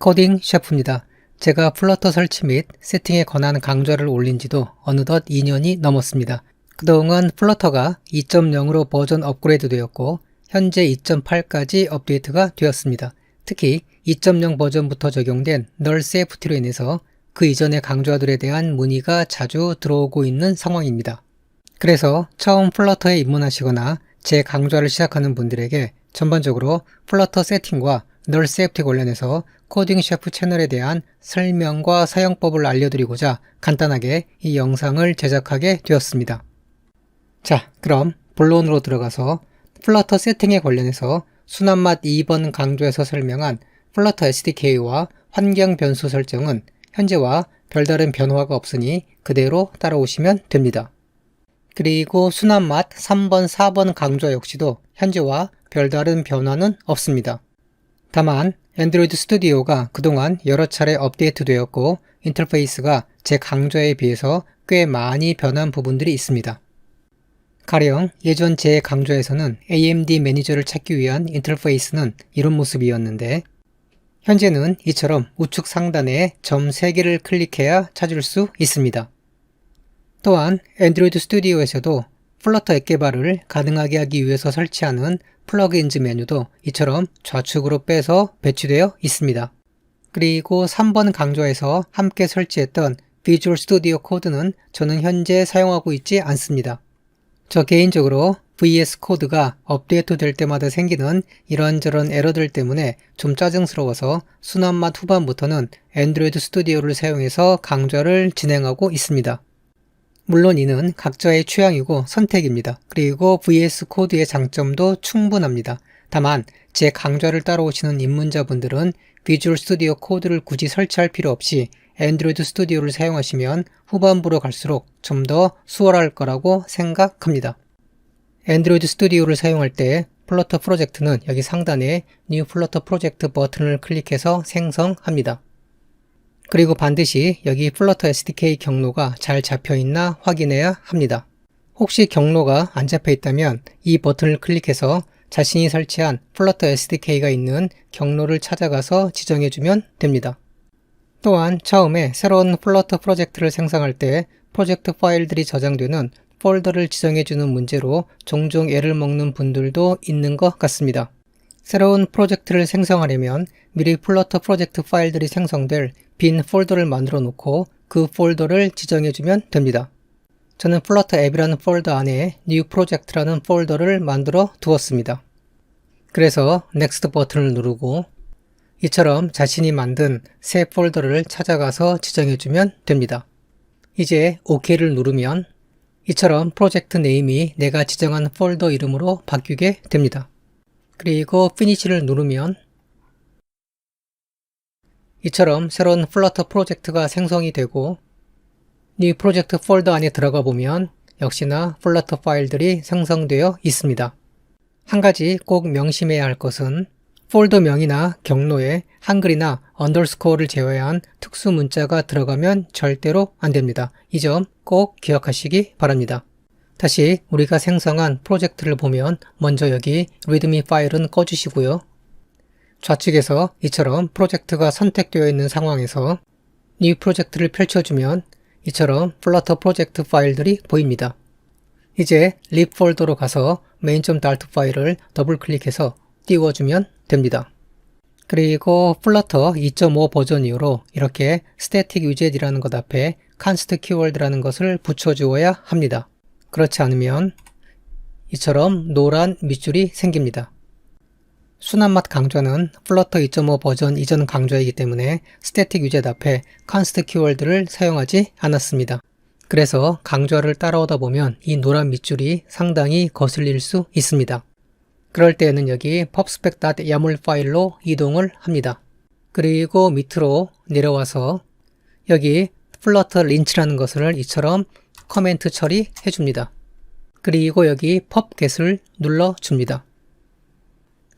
코딩 셰프입니다. 제가 플러터 설치 및 세팅에 관한 강좌를 올린 지도 어느덧 2년이 넘었습니다. 그동안 플러터가 2.0으로 버전 업그레이드 되었고 현재 2.8까지 업데이트가 되었습니다. 특히 2.0 버전부터 적용된 널 세이프티로 인해서 그 이전의 강좌들에 대한 문의가 자주 들어오고 있는 상황입니다. 그래서 처음 플러터에 입문하시거나 제 강좌를 시작하는 분들에게 전반적으로 플러터 세팅과 널 세이프티 관련해서 코딩 셰프 채널에 대한 설명과 사용법을 알려드리고자 간단하게 이 영상을 제작하게 되었습니다. 자, 그럼 본론으로 들어가서 플러터 세팅에 관련해서 순환맛 2번 강조에서 설명한 플러터 SDK와 환경 변수 설정은 현재와 별다른 변화가 없으니 그대로 따라오시면 됩니다. 그리고 순환맛 3번, 4번 강조 역시도 현재와 별다른 변화는 없습니다. 다만 안드로이드 스튜디오가 그동안 여러 차례 업데이트 되었고 인터페이스가 제 강좌에 비해서 꽤 많이 변한 부분들이 있습니다. 가령 예전 제 강좌에서는 AMD 매니저를 찾기 위한 인터페이스는 이런 모습이었는데 현재는 이처럼 우측 상단에 점 3개를 클릭해야 찾을 수 있습니다. 또한 안드로이드 스튜디오에서도 플러터 앱 개발을 가능하게 하기 위해서 설치하는 플러그인즈 메뉴도 이처럼 좌측으로 빼서 배치되어 있습니다. 그리고 3번 강좌에서 함께 설치했던 비주얼 스튜디오 코드는 저는 현재 사용하고 있지 않습니다. 저 개인적으로 VS 코드가 업데이트 될 때마다 생기는 이런저런 에러들 때문에 좀 짜증스러워서 순환맛 후반부터는 안드로이드 스튜디오를 사용해서 강좌를 진행하고 있습니다. 물론 이는 각자의 취향이고 선택입니다. 그리고 VS 코드의 장점도 충분합니다. 다만 제 강좌를 따라오시는 입문자분들은 비주얼 스튜디오 코드를 굳이 설치할 필요 없이 안드로이드 스튜디오를 사용하시면 후반부로 갈수록 좀 더 수월할 거라고 생각합니다. 안드로이드 스튜디오를 사용할 때 플러터 프로젝트는 여기 상단에 New Flutter Project 버튼을 클릭해서 생성합니다. 그리고 반드시 여기 플러터 SDK 경로가 잘 잡혀 있나 확인해야 합니다. 혹시 경로가 안 잡혀 있다면 이 버튼을 클릭해서 자신이 설치한 플러터 SDK가 있는 경로를 찾아가서 지정해주면 됩니다. 또한 처음에 새로운 플러터 프로젝트를 생성할 때 프로젝트 파일들이 저장되는 폴더를 지정해주는 문제로 종종 애를 먹는 분들도 있는 것 같습니다. 새로운 프로젝트를 생성하려면 미리 플러터 프로젝트 파일들이 생성될 빈 폴더를 만들어 놓고 그 폴더를 지정해 주면 됩니다. 저는 플러터 앱이라는 폴더 안에 New Project라는 폴더를 만들어 두었습니다. 그래서 Next 버튼을 누르고 이처럼 자신이 만든 새 폴더를 찾아가서 지정해 주면 됩니다. 이제 OK를 누르면 이처럼 프로젝트 네임이 내가 지정한 폴더 이름으로 바뀌게 됩니다. 그리고 피니시를 누르면 이처럼 새로운 플러터 프로젝트가 생성이 되고 이 프로젝트 폴더 안에 들어가 보면 역시나 플러터 파일들이 생성되어 있습니다. 한 가지 꼭 명심해야 할 것은 폴더명이나 경로에 한글이나 언더스코어를 제외한 특수 문자가 들어가면 절대로 안 됩니다. 이 점 꼭 기억하시기 바랍니다. 다시 우리가 생성한 프로젝트를 보면 먼저 여기 readme 파일은 꺼주시고요. 좌측에서 이처럼 프로젝트가 선택되어 있는 상황에서 new 프로젝트를 펼쳐주면 이처럼 플러터 프로젝트 파일들이 보입니다. 이제 lib 폴더로 가서 main.dart 파일을 더블 클릭해서 띄워주면 됩니다. 그리고 플러터 2.5 버전 이후로 이렇게 static widget이라는 것 앞에 const 키워드라는 것을 붙여주어야 합니다. 그렇지 않으면 이처럼 노란 밑줄이 생깁니다. 순환맛 강좌는 플러터 2.5 버전 이전 강좌이기 때문에 스태틱 위젯 앞에 const 키워드를 사용하지 않았습니다. 그래서 강좌를 따라오다 보면 이 노란 밑줄이 상당히 거슬릴 수 있습니다. 그럴 때에는 여기 pubspec.yaml 파일로 이동을 합니다. 그리고 밑으로 내려와서 여기 플러터 린치라는 것을 이처럼 커멘트 처리해 줍니다. 그리고 여기 pubget을 눌러 줍니다.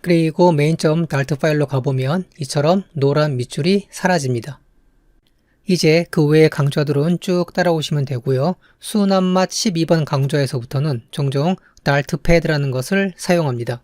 그리고 main.dart 파일로 가보면 이처럼 노란 밑줄이 사라집니다. 이제 그 외의 강좌들은 쭉 따라오시면 되고요. 순환맛 12번 강좌에서부터는 종종 dartpad라는 것을 사용합니다.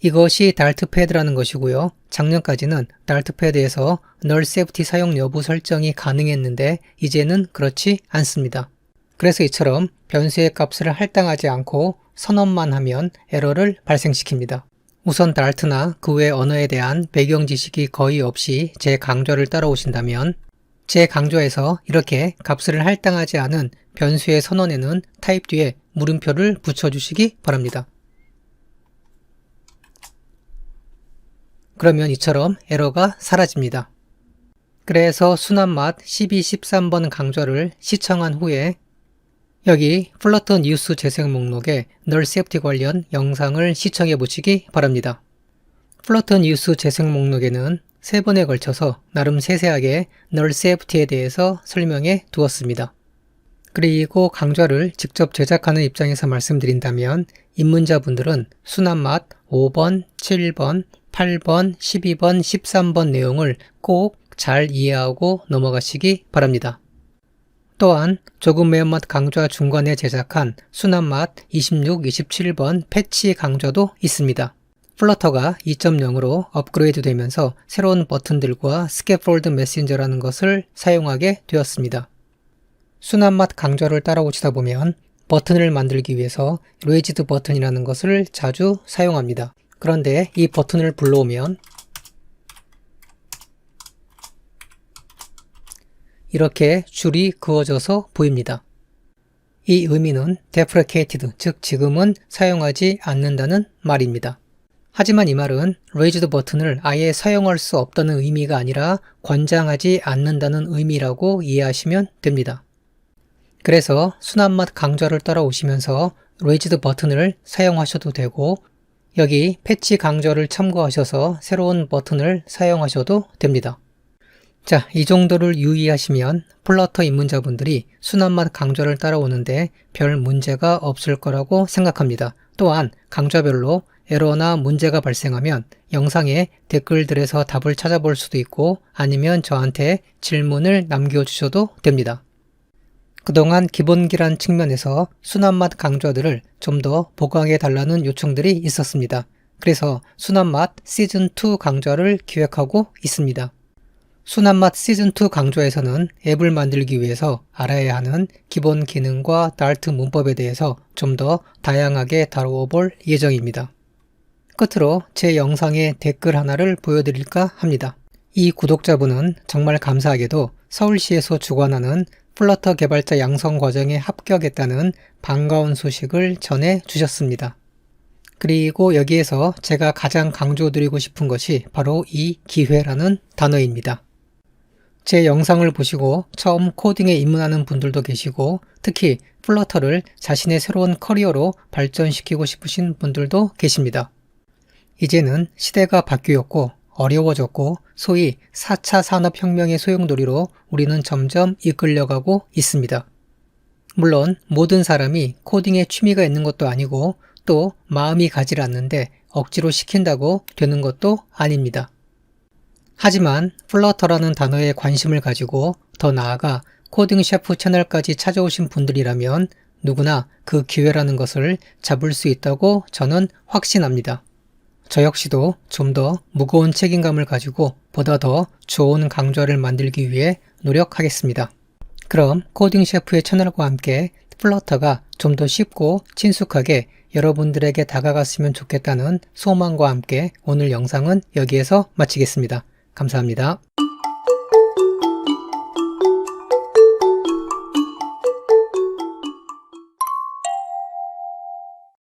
이것이 달트 패드라는 것이고요. 작년까지는 달트 패드에서 널 세프티 사용 여부 설정이 가능했는데 이제는 그렇지 않습니다. 그래서 이처럼 변수의 값을 할당하지 않고 선언만 하면 에러를 발생시킵니다. 우선 달트나 그 외 언어에 대한 배경 지식이 거의 없이 제 강좌를 따라오신다면 제 강좌에서 이렇게 값을 할당하지 않은 변수의 선언에는 타입 뒤에 물음표를 붙여주시기 바랍니다. 그러면 이처럼 에러가 사라집니다. 그래서 순환맛 12, 13번 강좌를 시청한 후에 여기 플러터 뉴스 재생 목록에 널 세프티 관련 영상을 시청해 보시기 바랍니다. 플러터 뉴스 재생 목록에는 세 번에 걸쳐서 나름 세세하게 널 세프티에 대해서 설명해 두었습니다. 그리고 강좌를 직접 제작하는 입장에서 말씀드린다면 입문자분들은 순환맛 5번, 7번, 8번, 12번, 13번 내용을 꼭 잘 이해하고 넘어가시기 바랍니다. 또한 조금 매운맛 강좌 중간에 제작한 순한맛 26, 27번 패치 강좌도 있습니다. 플러터가 2.0으로 업그레이드 되면서 새로운 버튼들과 스캐폴드 메신저라는 것을 사용하게 되었습니다. 순한맛 강좌를 따라오시다 보면 버튼을 만들기 위해서 레이지드 버튼이라는 것을 자주 사용합니다. 그런데 이 버튼을 불러오면 이렇게 줄이 그어져서 보입니다. 이 의미는 deprecated, 즉 지금은 사용하지 않는다는 말입니다. 하지만 이 말은 raised 버튼을 아예 사용할 수 없다는 의미가 아니라 권장하지 않는다는 의미라고 이해하시면 됩니다. 그래서 순한맛 강좌를 따라오시면서 raised 버튼을 사용하셔도 되고 여기 패치 강좌를 참고하셔서 새로운 버튼을 사용하셔도 됩니다. 자, 이 정도를 유의하시면 플러터 입문자분들이 순환맛 강좌를 따라오는데 별 문제가 없을 거라고 생각합니다. 또한 강좌별로 에러나 문제가 발생하면 영상에 댓글들에서 답을 찾아볼 수도 있고 아니면 저한테 질문을 남겨주셔도 됩니다. 그동안 기본기란 측면에서 순환맛 강좌들을 좀 더 보강해 달라는 요청들이 있었습니다. 그래서 순환맛 시즌2 강좌를 기획하고 있습니다. 순한맛 시즌2 강좌에서는 앱을 만들기 위해서 알아야 하는 기본 기능과 달트 문법에 대해서 좀 더 다양하게 다루어 볼 예정입니다. 끝으로 제 영상의 댓글 하나를 보여드릴까 합니다. 이 구독자분은 정말 감사하게도 서울시에서 주관하는 플러터 개발자 양성 과정에 합격했다는 반가운 소식을 전해 주셨습니다. 그리고 여기에서 제가 가장 강조드리고 싶은 것이 바로 이 기회라는 단어입니다. 제 영상을 보시고 처음 코딩에 입문하는 분들도 계시고 특히 플러터를 자신의 새로운 커리어로 발전시키고 싶으신 분들도 계십니다. 이제는 시대가 바뀌었고 어려워졌고 소위 4차 산업혁명의 소용돌이로 우리는 점점 이끌려가고 있습니다. 물론 모든 사람이 코딩에 취미가 있는 것도 아니고 또 마음이 가질 않는데 억지로 시킨다고 되는 것도 아닙니다. 하지만 플러터라는 단어에 관심을 가지고 더 나아가 코딩 셰프 채널까지 찾아오신 분들이라면 누구나 그 기회라는 것을 잡을 수 있다고 저는 확신합니다. 저 역시도 좀 더 무거운 책임감을 가지고 보다 더 좋은 강좌를 만들기 위해 노력하겠습니다. 그럼 코딩 셰프의 채널과 함께 플러터가 좀 더 쉽고 친숙하게 여러분들에게 다가갔으면 좋겠다는 소망과 함께 오늘 영상은 여기에서 마치겠습니다. 감사합니다.